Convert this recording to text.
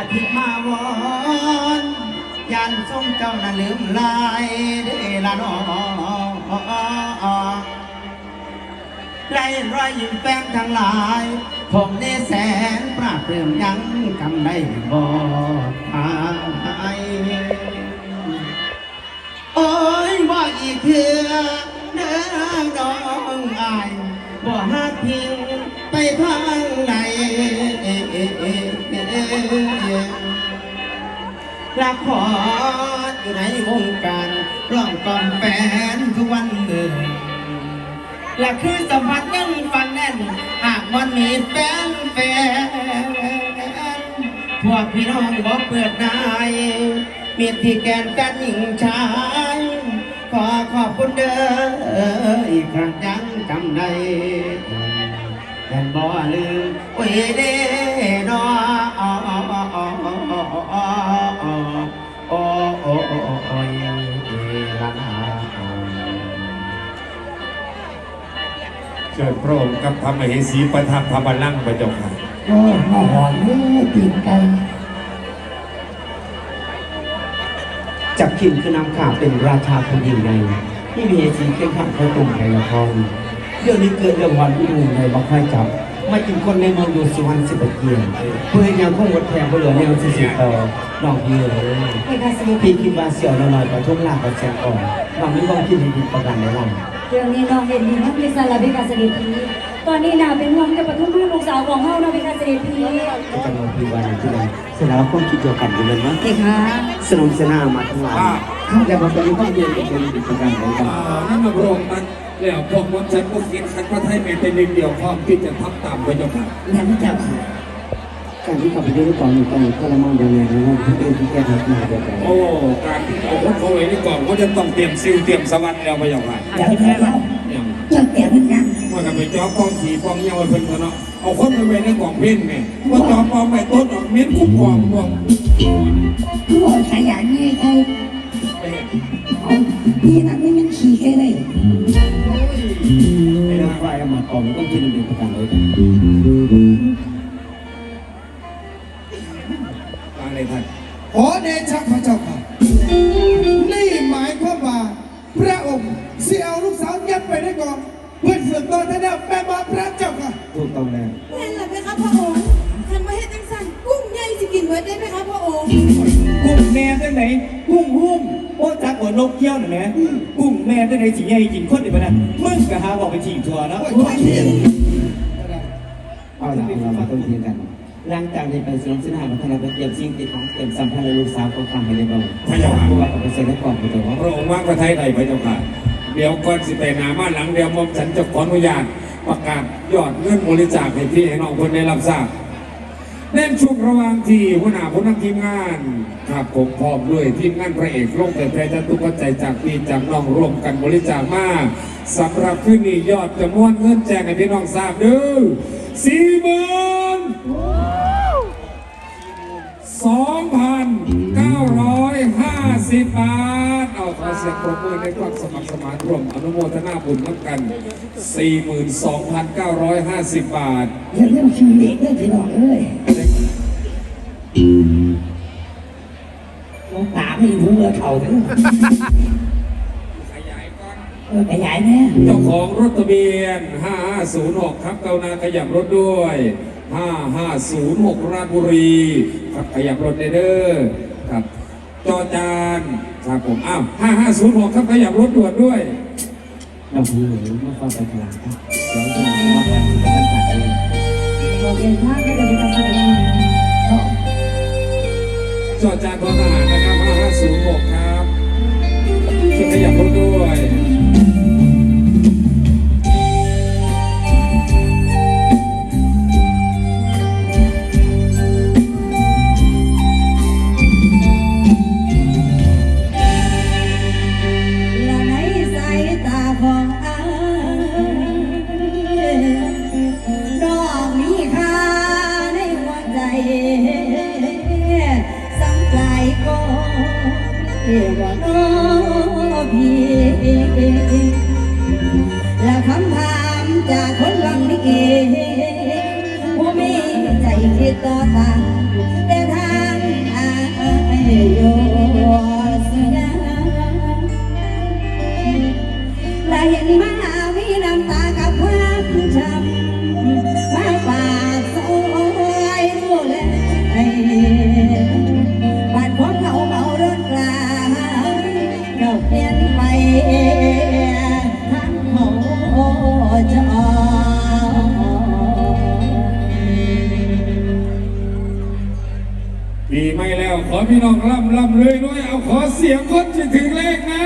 อาทิตย์มาวอนยันทรงเจ้าน่ะลืมลายเด้ละน้องไล่รอยยิ้มแฟนทั้งหลาย ผมในแสนปราบเรื่มยังจำได้บ่หายโอ้ยว่าอีกเถื่อเด้อน้องอายบ่หักพิงไปทางไหน ละครอยู่ในวงการร้องก่อนแฟนทุกวันหนึ่งและคือสัมผัสยังฟันแน่น หากมันมีแฟนแฟนพวกพี่น้องบอกเปิดนายมีที่แกนแฟนหญิงชายขอขอบคุณเด้ออีกครั้งยังจำได้แผ่นบ่ลืมโอ้ยเด้ เชิญพระองค์กับพระมเหสีประทับพระบัลลังก์พระเจ้าค่ะโอ้หอมหอมนี่ตีนไก่จับขิมคือนำข่าวเป็นราชาคนยิ่งใหญ่ที่มีสีเข้มขังเข้าตุ่มในละครเรื่องนี้เกิดเรื่องวันที่หนึ่งในบักค่อยจับมากินคนในเมืองดูสุวรรณสิบเอ็ดเกียรติเพื่อให้ยังคงหมดแทนเพื่อเหลือแนวที่สิบต่อน้องพี่เลยเอกสิทธิ์พี่คิดว่าเสี่ยวหน่อยๆกับทุ่งลากับแซงก่อนน้องไม่ต้องคิดให้ผิดประกันในหลัง เรื่องนี้น้องเห็นดีนะพี่สารเบกาเสด็จพีตอนนี้นาเป็นห่วงกับปทุมมาลูกสาวของเฮานะเบกาเสด็จพีก็จะมาพี่วันที่ไหนเสร็จแล้วก็คิดเดียวกันอยู่เลยมั้งเอกคะสนมสนามาทั้งหลายข้าแต่มาเป็นต้องเรียนกับเป็นผิดประกันในหลังอ่านั่นมาพระองค์นั้นแล้วพวกมนฉันก็คิดขันพระไทยเป็นเป็นหนึ่งเดียวพร้อมที่จะทับตามพระเจ้าค่ะแล้วเจ้าค่ะการที่เขาไปด้วยก่อนมีต้องทรมานยังไงนะครับเพื่อที่แก้ทับมาเดียวกันโอ้การที่เอาคนเขาไว้ในกล่อง ก็จะต้องเตรียมซิลเตรียมสวรรค์แล้วพระเจ้าค่ะเดี๋ยวเดี๋ยวอย่างเจ้าเตี๋ยวมันยังว่ากันไปจอปองขี่ปองเยาวเพิ่นเขาเนาะเอาคนไปไว้ในกล่องเพ่นไงว่าจอปองไปต้นออกเม็ดคุ้มกล่องกล่องโอ้ขยันนี่ไอ้นี่นะนี่มันขี่แค่ไหนไอ้เรื่องไฟมากองต้องคิดเป็นประกันเลย กเกี้ยวน่ะแหม่กุ้งแม่จังไหนสิใหญ่กินคนเดียวนะมึงก็หาบอกไปฉีกทัวร์แล้วเอาละเรามาต้องเทียงกัน หลังจากนี้ไปสนมสนาพัฒนาไปเตรียมสิ่งติดของเตรียมสัมพันธ์ลูกสาวของฟังให้ได้บ้างเพราะว่าเอาไปเซ็นให้ก่อนไปแต่ว่าพระองค์ว่างพระไทยใดพระเจ้าค่ะ เดี๋ยวก่อนสิไปหนามาหลังเดียวมอมฉันจะขออนุญาตประกาศยอดเงินบริจาคให้พี่ให้น้องคนได้รับทราบ เล่นช่วงระหว่างที่หัวหน้าผู้นำทีมงานครับผมพร้อมด้วยทีมงานพระเอกโลกแต่แพ้จะตุกใจจากพี่จากน้องร่วมกันบริจาคมาสำหรับคืนนี้ยอดจำนวนเงินแจ้งให้พี่น้องทราบด้อสี่หมื่น2,950บบาท เอาขอเสียงปรบมือในความสมัครสมานร่วมอนุโมทนาบุญน้ำกัน42,950บาทอย่าเรื่องชีวิตเรื่องพี่น้องเอ้ย น้องตาไม่รู้เมื่อเขาถึงขยายก่อนเออขยายแน่เจ้าของรถทะเบียน 5506 ครับเกานาขยับรถด้วย 5506 ราชบุรี ครับขยับรถเด้อครับจอจานครับผมอ้าว5506 ครับขยับรถด่วนด้วยเราพี่หรือว่าฟังไปกลางครับเดี๋ยวจะมาแบบกันตัดเองบอกเองว่าไม่ได้เป็นการแสดงเนาะ จอจานทอทหารนะครับ 5506 ครับช่วยขยับรถด้วย ระนอพี่ละคำถามจากคนลังนเกผู้มีใจคิดต่อตาแต่ทางอาโยสนและเห็น พี่น้องร่ำร่ำเลยด้วยเอาขอเสียงคนจะถึงเลขนะ